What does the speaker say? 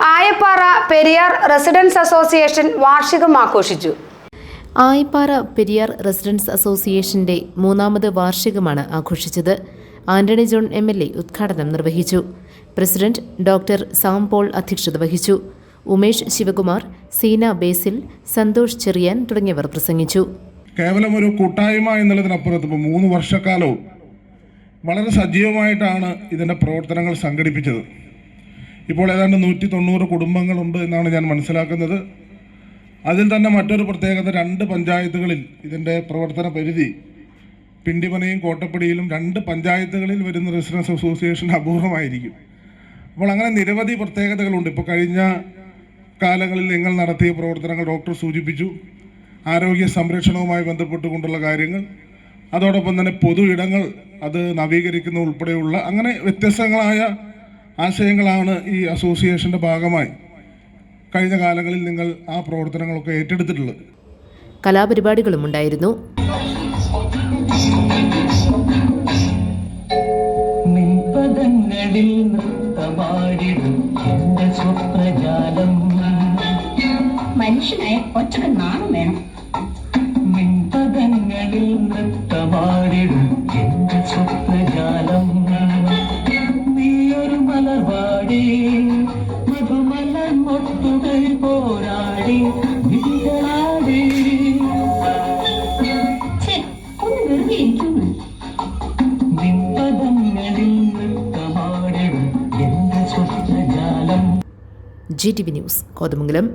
ആയപ്പാറ Periyar residence association വാർഷികം ആഘോഷിച്ചു ആയിപ്പാറ Periyar residence അസോസിയേഷന്റെ മൂന്നാമത് വാർഷികമാണ് ആഘോഷിച്ചത്. Antony John M L A ഉദ്ഘാടനം നിർവഹിച്ചു. പ്രസിഡന്റ് ഡോക്ടർ സാം പോൾ അധ്യക്ഷത വഹിച്ചു. ഉമേഷ് ശിവകുമാർ സീന ബേസിൽ സന്തോഷ് ചെറിയാൻ തുടങ്ങിയവർ പ്രസംഗിച്ചു. കേവലം ഒരു കൂട്ടായ്മ എന്നുള്ളതിനപ്പുറത്ത് ഇപ്പോൾ മൂന്ന് വർഷക്കാലവും വളരെ സജീവമായിട്ടാണ് ഇതിന്റെ പ്രവർത്തനങ്ങൾ സംഘടിപ്പിച്ചത്. ഇപ്പോൾ ഏതാണ്ട് നൂറ്റി തൊണ്ണൂറ് കുടുംബങ്ങളുണ്ട് എന്നാണ് ഞാൻ മനസ്സിലാക്കുന്നത്. അതിൽ തന്നെ മറ്റൊരു പ്രത്യേകത രണ്ട് പഞ്ചായത്തുകളിൽ ഇതിന്റെ പ്രവർത്തന പരിധി. പിണ്ടിമനയും കോട്ടപ്പടിയിലും രണ്ട് പഞ്ചായത്തുകളിൽ വരുന്ന റെസിഡൻസ് അസോസിയേഷൻ അപൂർവമായിരിക്കും. അപ്പോൾ അങ്ങനെ നിരവധി പ്രത്യേകതകളുണ്ട്. ഇപ്പോൾ കഴിഞ്ഞ കാലങ്ങളിൽ നിങ്ങൾ നടത്തിയ പ്രവർത്തനങ്ങൾ ഡോക്ടർ സൂചിപ്പിച്ചു. ആരോഗ്യ സംരക്ഷണവുമായി ബന്ധപ്പെട്ടുകൊണ്ടുള്ള കാര്യങ്ങൾ. അതോടൊപ്പം തന്നെ പൊതു ഇടങ്ങൾ അത് നവീകരിക്കുന്ന ഉൾപ്പെടെയുള്ള അങ്ങനെ വ്യത്യസ്തങ്ങളായ ആശയങ്ങളാണ് ഈ അസോസിയേഷന്റെ ഭാഗമായി കഴിഞ്ഞ കാലങ്ങളിൽ നിങ്ങൾ ആ പ്രവർത്തനങ്ങളൊക്കെ ഏറ്റെടുത്തിട്ടുള്ളത്. കലാപരിപാടികളും ഉണ്ടായിരുന്നു. നിൻപദങ്ങളിൽ നൃത്തമാടിടും എന്റെ സ്വപ്നജാലം. മനുഷ്യനായ ഒറ്റയ്ക്ക് നാണം വേണം. നിൻപദങ്ങളിൽ നൃത്തമാടിടും മലർവാടി മധുമലർ മൊട്ടുകൾ പോരാടി വിധികളാടി. G T V news Kothamangalam.